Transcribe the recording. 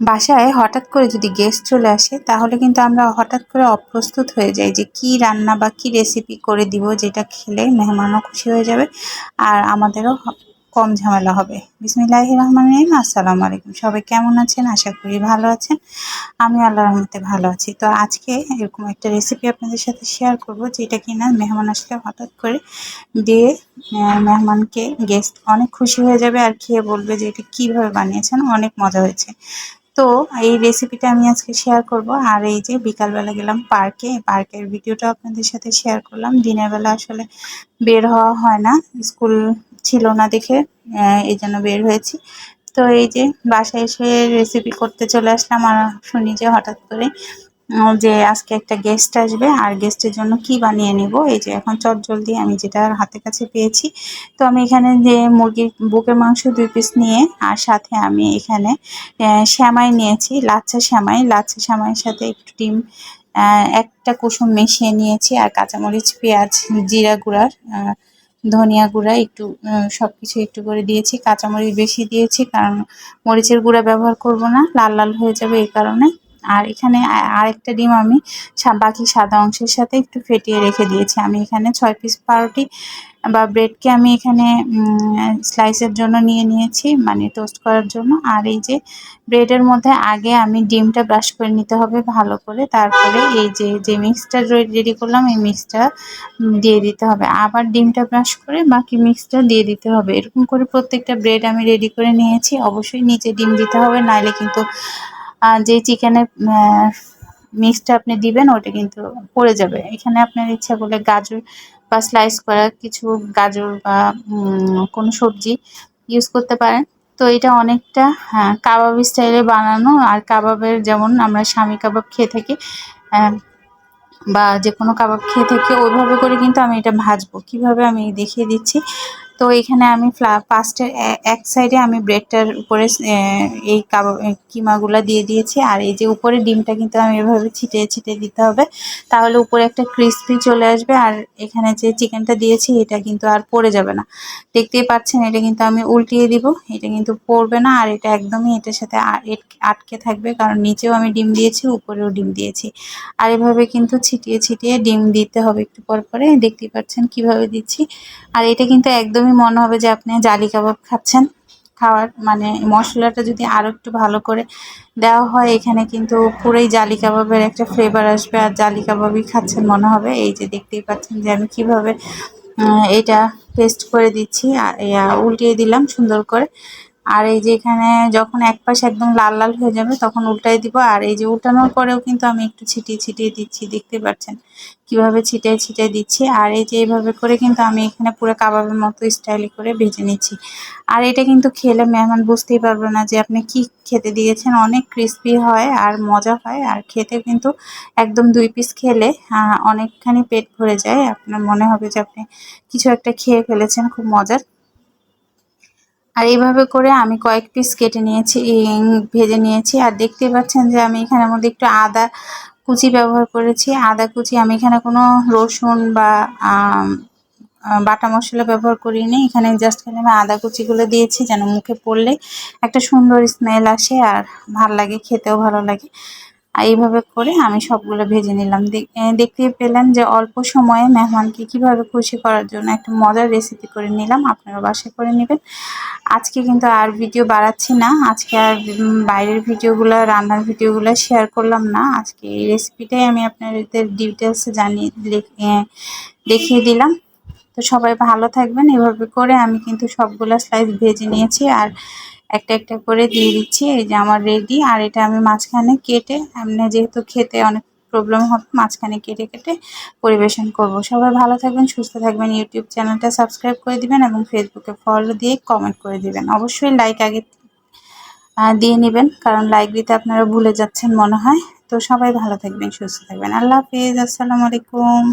বাসায় হঠাৎ করে যদি গেস্ট চলে আসে, তাহলে কিন্তু আমরা হঠাৎ করে অপ্রস্তুত হয়ে যাই যে কি রান্না বা কি রেসিপি করে দিব যেটা খেলে মেহমানও খুশি হয়ে যাবে আর আমাদেরও কম ঝামেলা হবে। বিসমিল্লাহ রহমান রহিম। আসসালামু আলাইকুম। সবাই কেমন আছেন? আশা করি ভালো আছেন। আমি আল্লাহ রহমতে ভালো আছি। তো আজকে এরকম একটা রেসিপি আপনাদের সাথে শেয়ার করব যেটা কিনা মেহমান আসলে হঠাৎ করে দিয়ে মেহমানকে গেস্ট অনেক খুশি হয়ে যাবে আর খেয়ে বলবে যে এটা কীভাবে বানিয়েছেন, অনেক মজা হয়েছে। তো এই রেসিপিটা আমি আজকে শেয়ার করব। আর এই যে বিকালবেলা গেলাম পার্কে পার্কের ভিডিওটা আপনাদের সাথে শেয়ার করলাম। দিনের বেলা আসলে বের হওয়া হয় না স্কুল ছিল না দেখে এই জন্য বের হয়েছি। তো এই যে বাসায় এসে রেসিপি করতে চলে আসলাম আর শুনি যে হঠাৎ করে যে আজকে একটা গেস্ট আসবে, আর গেস্টের জন্য কি বানিয়ে নেব? এই যে এখন চট জলদি আমি যেটা হাতের কাছে পেয়েছি। তো আমি এখানে যে মুরগির বুকের মাংস দুই পিস নিয়ে, আর সাথে আমি এখানে শ্যামাই নিয়েছি, লাচ্ছা শ্যামাই। লাচ্ছা শ্যামাইয়ের সাথে একটু ডিম একটা কুসুম মিশিয়ে নিয়েছি, আর কাঁচামরিচ, পেঁয়াজ, জিরা গুঁড়ার ধনিয়া গুঁড়া একটু সব কিছু একটু করে দিয়েছি। কাঁচামরিচ বেশি দিয়েছি, কারণ মরিচের গুঁড়া ব্যবহার করব না, লাল লাল হয়ে যাবে এই কারণে। আর এখানে আরেকটা ডিম আমি বাকি সাদা অংশের সাথে একটু ফেটিয়ে রেখে দিয়েছি। আমি এখানে ছয় পিস পাউরুটি বা ব্রেডকে আমি এখানে স্লাইসের জন্য নিয়ে নিয়েছি মানে টোস্ট করার জন্য। আর এই যে ব্রেডের মধ্যে আগে আমি ডিমটা ব্রাশ করে নিতে হবে ভালো করে। তারপরে এই যে যে মিক্সটা রেডি করলাম, এই মিক্সটা দিয়ে দিতে হবে। আবার ডিমটা ব্রাশ করে বাকি মিক্সটা দিয়ে দিতে হবে। এরকম করে প্রত্যেকটা ব্রেড আমি রেডি করে নিয়েছি। অবশ্যই নিচে ডিম দিতে হবে, নাইলে কিন্তু যে চিকেনের মিক্সটা আপনি দিবেন ওটা কিন্তু পড়ে যাবে। এখানে আপনার ইচ্ছা করলে গাজর বা স্লাইস করা কিছু গাজর বা কোনো সবজি ইউজ করতে পারেন। তো এটা অনেকটা হ্যাঁ কাবাব স্টাইলে বানানো, আর কাবাবের যেমন আমরা স্বামী কাবাব খেয়ে থাকি বা যে কোনো কাবাব খেয়ে থাকি, ওইভাবে করে কিন্তু আমি এটা ভাজবো। কীভাবে আমি দেখিয়ে দিচ্ছি? তো এখানে আমি ফ্লা পাস্টের এক সাইডে আমি ব্রেডটার উপরে এই কিমাগুলা দিয়ে দিয়েছি। আর এই যে উপরে ডিমটা কিন্তু আমি এভাবে ছিটিয়ে ছিটিয়ে দিতে হবে। তাহলে উপরে একটা ক্রিসপি চলে আসবে। আর এখানে যে চিকেনটা দিয়েছি, এটা কিন্তু আর পড়ে যাবে না। দেখতেই পাচ্ছেন, এটা কিন্তু আমি উল্টিয়ে দিব। এটা কিন্তু পড়বে না। আর এটা একদমই এটার সাথে আটকে থাকবে। কারণ নিচেও আমি ডিম দিয়েছি, উপরেও ডিম দিয়েছি। আর এভাবে কিন্তু ছিটিয়ে ছিটিয়ে ডিম দিতে হবে একটু পর পরে। দেখতেই পাচ্ছেন কীভাবে দিচ্ছি। আর এটা কিন্তু একদমই মনে হবে যে আপনি জালি কাবাব খাচ্ছেন। খাওয়ার মানে মশলাটা যদি আরও একটু ভালো করে দেওয়া হয়, এখানে কিন্তু পুরোই জালি কাবাবের একটা ফ্লেভার আসবে আর জালি কাবাবই খাচ্ছেন মনে হবে। এই যে দেখতেই পাচ্ছেন যে আমি কীভাবে এটা পেস্ট করে দিচ্ছি। উল্টিয়ে দিলাম সুন্দর করে। আর এই যে এখানে যখন এক পাশে একদম লাল লাল হয়ে যাবে, তখন উল্টাই দিব। আর এই যে উল্টানোর পরেও কিন্তু আমি একটু ছিটিয়ে ছিটিয়ে দিচ্ছি, দেখতে পাচ্ছেন? কীভাবে ছিটিয়ে ছিটিয়ে দিচ্ছি? আর এই যে এইভাবে করে কিন্তু আমি এখানে পুরো কাবাবের মতো স্টাইলে করে ভেজে নিচ্ছি। আর এটা কিন্তু খেলে মেহমান বুঝতেই পারবে না যে আপনি কি খেতে দিয়েছেন। অনেক ক্রিস্পি হয় আর মজা হয়। আর খেতে কিন্তু একদম দুই পিস খেলে অনেকখানি পেট ভরে যায়। আপনার মনে হবে যে আপনি কিছু একটা খেয়ে ফেলেছেন, খুব মজার। আর এইভাবে করে আমি কয়েক পিস কেটে নিয়েছি ভেজে নিয়েছি। আর দেখতে পাচ্ছেন যে আমি এখানের মধ্যে একটু আদা কুচি ব্যবহার করেছি। আদা কুচি আমি এখানে কোনো রসুন বা বাটা মশলা ব্যবহার করিনি। এখানে জাস্ট খালি আমি আদা কুচিগুলো দিয়েছি যেন মুখে পড়লে একটা সুন্দর স্মেল আসে আর ভালো লাগে, খেতেও ভালো লাগে। এইভাবে করে আমি সবগুলো ভেজে নিলাম। দেখতে পেলেন যে অল্প সময়ে মেহমানকে কীভাবে খুশি করার জন্য একটা মজার রেসিপি করে নিলাম। আপনারা বাসায় করে নেবেন। আজকে কিন্তু আর ভিডিও বাড়াচ্ছি না। আজকে আর বাইরের ভিডিওগুলো, রান্নার ভিডিওগুলো শেয়ার করলাম না। আজকে এই রেসিপিটাই আমি আপনাদের ডিটেলসে জানিয়ে দেখিয়ে দিলাম। তো সবাই ভালো থাকবেন। এভাবে করে আমি কিন্তু সবগুলো স্লাইস ভেজে নিয়েছি। আর একটা একটা করে দিয়ে দিচ্ছি। এই যে আমার রেডি আর এটা আমি মাঝখানে কেটে, এমনি যেহেতু খেতে অনেক প্রবলেম হবে, মাঝখানে কেটে কেটে পরিবেশন করব। সবাই ভালো থাকবেন, সুস্থ থাকবেন। ইউটিউব চ্যানেলটা সাবস্ক্রাইব করে দিবেন এবং ফেসবুকে ফলো দিয়ে কমেন্ট করে দিবেন। অবশ্যই লাইক আগে দিয়ে নেবেন, কারণ লাইক দিতে আপনারা ভুলে যাচ্ছেন মনে হয়। তো সবাই ভালো থাকবেন, সুস্থ থাকবেন। আল্লাহ হাফিজ। আসসালামু আলাইকুম।